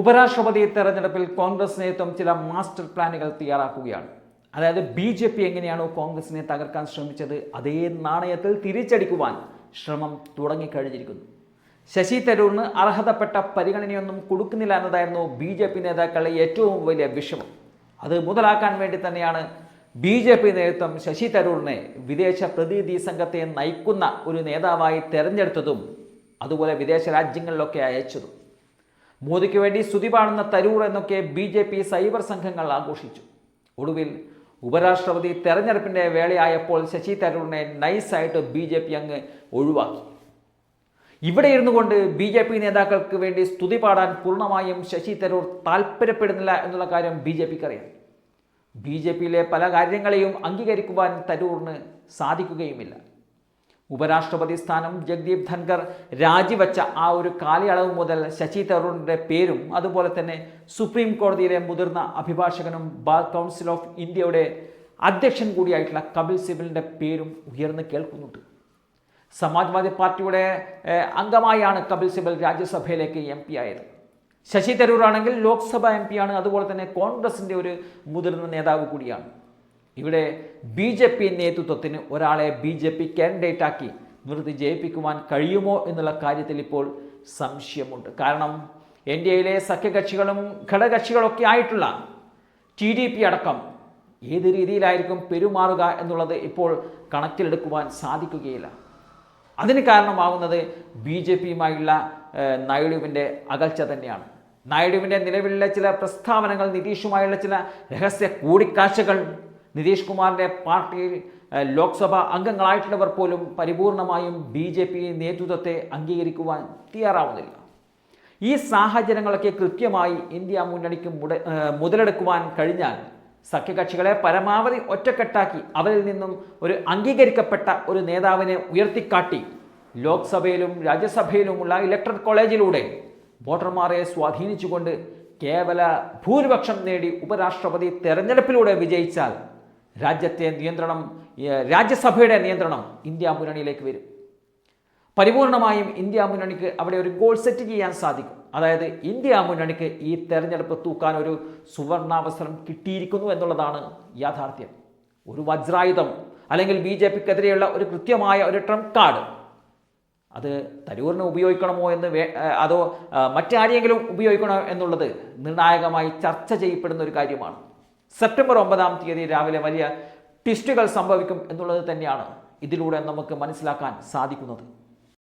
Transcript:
ഉപരാഷ്ട്രപതി തെരഞ്ഞെടുപ്പിൽ കോൺഗ്രസ് നേതൃത്വം ചില മാസ്റ്റർ പ്ലാനുകൾ തയ്യാറാക്കുകയാണ്. അതായത് ബി ജെ പി എങ്ങനെയാണോ കോൺഗ്രസിനെ തകർക്കാൻ ശ്രമിച്ചത് അതേ നാണയത്തിൽ തിരിച്ചടിക്കുവാൻ ശ്രമം തുടങ്ങിക്കഴിഞ്ഞിരിക്കുന്നു. ശശി തരൂറിന് അർഹതപ്പെട്ട പരിഗണനയൊന്നും കൊടുക്കുന്നില്ല എന്നതായിരുന്നു ബി ജെ പി നേതാക്കളുടെ ഏറ്റവും വലിയ വിഷമം. അത് മുതലാക്കാൻ വേണ്ടി തന്നെയാണ് ബി ജെ പി നേതൃത്വം ശശി തരൂറിനെ വിദേശ പ്രതിനിധി സംഘത്തെ നയിക്കുന്ന ഒരു നേതാവായി തെരഞ്ഞെടുത്തതും അതുപോലെ വിദേശ രാജ്യങ്ങളിലൊക്കെ അയച്ചതും. മോദിക്ക് വേണ്ടി സ്തുതി പാടുന്ന തരൂർ എന്നൊക്കെ ബി ജെ പി സൈബർ സംഘങ്ങൾ ആഘോഷിച്ചു. ഒടുവിൽ ഉപരാഷ്ട്രപതി തെരഞ്ഞെടുപ്പിന്റെ വേളയായപ്പോൾ ശശി തരൂറിനെ നൈസായിട്ട് ബി ജെ പി അങ്ങ് ഒഴിവാക്കി. ഇവിടെ ഇരുന്നു കൊണ്ട് ബി ജെ പി നേതാക്കൾക്ക് വേണ്ടി സ്തുതി പാടാൻ പൂർണമായും ശശി തരൂർ താല്പര്യപ്പെടുന്നില്ല എന്നുള്ള കാര്യം ബി ജെ പിക്ക് അറിയാം ബി ജെ പിയിലെ പല കാര്യങ്ങളെയും അംഗീകരിക്കുവാൻ തരൂറിന് സാധിക്കുകയുമില്ല. ഉപരാഷ്ട്രപതി സ്ഥാനം ജഗ്ദീപ് ധൻഖർ രാജിവെച്ച ആ ഒരു കാലയളവ് മുതൽ ശശി തരൂറിന്റെ പേരും അതുപോലെ തന്നെ സുപ്രീം കോടതിയിലെ മുതിർന്ന അഭിഭാഷകനും ബാർ കൗൺസിൽ ഓഫ് ഇന്ത്യയുടെ അധ്യക്ഷൻ കൂടിയായിട്ടുള്ള കപിൽ സിബലിന്റെ പേരും ഉയർന്നു കേൾക്കുന്നുണ്ട്. സമാജ്വാദി പാർട്ടിയുടെ അംഗമായാണ് കപിൽ സിബൽ രാജ്യസഭയിലേക്ക് എം പി ആയത്. ശശി തരൂർ ആണെങ്കിൽ ലോക്സഭ എം ആണ് അതുപോലെ തന്നെ കോൺഗ്രസിന്റെ ഒരു മുതിർന്ന നേതാവ് കൂടിയാണ്. ഇവിടെ ബി ജെ പി നേതൃത്വത്തിന് ഒരാളെ ബി ജെ പി കാൻഡിഡേറ്റാക്കി നിർത്തി ജയിപ്പിക്കുവാൻ കഴിയുമോ എന്നുള്ള കാര്യത്തിൽ ഇപ്പോൾ സംശയമുണ്ട്. കാരണം എയിലെ സഖ്യകക്ഷികളും ഘടകകക്ഷികളൊക്കെ ആയിട്ടുള്ള ടി ഡി പി അടക്കം ഏത് രീതിയിലായിരിക്കും പെരുമാറുക എന്നുള്ളത് ഇപ്പോൾ കണക്കിലെടുക്കുവാൻ സാധിക്കുകയില്ല. അതിന് കാരണമാകുന്നത് ബി ജെ പിയുമായുള്ള നായിഡുവിന്റെ അകൽച്ച തന്നെയാണ്. നായിഡുവിന്റെ നിലവിലുള്ള ചില പ്രസ്താവനകൾ നിതീഷുമായുള്ള ചില രഹസ്യ കൂടിക്കാഴ്ചകൾ നിതീഷ് കുമാറിന്റെ പാർട്ടിയിൽ ലോക്സഭാ അംഗങ്ങളായിട്ടുള്ളവർ പോലും പരിപൂർണമായും ബി ജെ പി നേതൃത്വത്തെ അംഗീകരിക്കുവാൻ തയ്യാറാവുന്നില്ല. ഈ സാഹചര്യങ്ങളൊക്കെ കൃത്യമായി ഇന്ത്യ മുന്നണിക്ക് മുട മുതലെടുക്കുവാൻ കഴിഞ്ഞാൽ സഖ്യകക്ഷികളെ പരമാവധി ഒറ്റക്കെട്ടാക്കി അവരിൽ നിന്നും ഒരു അംഗീകരിക്കപ്പെട്ട ഒരു നേതാവിനെ ഉയർത്തിക്കാട്ടി ലോക്സഭയിലും രാജ്യസഭയിലുമുള്ള ഇലക്ട്രൽ കോളേജിലൂടെ വോട്ടർമാരെ സ്വാധീനിച്ചുകൊണ്ട് കേവല ഭൂരിപക്ഷം നേടി ഉപരാഷ്ട്രപതി തെരഞ്ഞെടുപ്പിലൂടെ വിജയിച്ചാൽ രാജ്യത്തെ നിയന്ത്രണം രാജ്യസഭയുടെ നിയന്ത്രണം ഇന്ത്യ മുന്നണിയിലേക്ക് വരും. പരിപൂർണമായും ഇന്ത്യ മുന്നണിക്ക് അവിടെ ഒരു ഗോൾ സെറ്റ് ചെയ്യാൻ സാധിക്കും. അതായത് ഇന്ത്യ മുന്നണിക്ക് ഈ തെരഞ്ഞെടുപ്പ് തൂക്കാൻ ഒരു സുവർണാവസരം കിട്ടിയിരിക്കുന്നു എന്നുള്ളതാണ് യാഥാർത്ഥ്യം. ഒരു വജ്രായുധം അല്ലെങ്കിൽ ബി ജെ പിക്കെതിരെയുള്ള ഒരു കൃത്യമായ ഒരു ട്രംപ് കാർഡ്. അത് തരൂറിന് ഉപയോഗിക്കണമോ എന്ന് വേ അതോ മറ്റാരെങ്കിലും ഉപയോഗിക്കണോ എന്നുള്ളത് നിർണായകമായി ചർച്ച ചെയ്യപ്പെടുന്ന ഒരു കാര്യമാണ്. സെപ്റ്റംബർ ഒമ്പതാം തീയതി രാവിലെ വലിയ ട്വിസ്റ്റുകൾ സംഭവിക്കും എന്നുള്ളത് തന്നെയാണ് ഇതിലൂടെ നമുക്ക് മനസ്സിലാക്കാൻ സാധിക്കുന്നത്.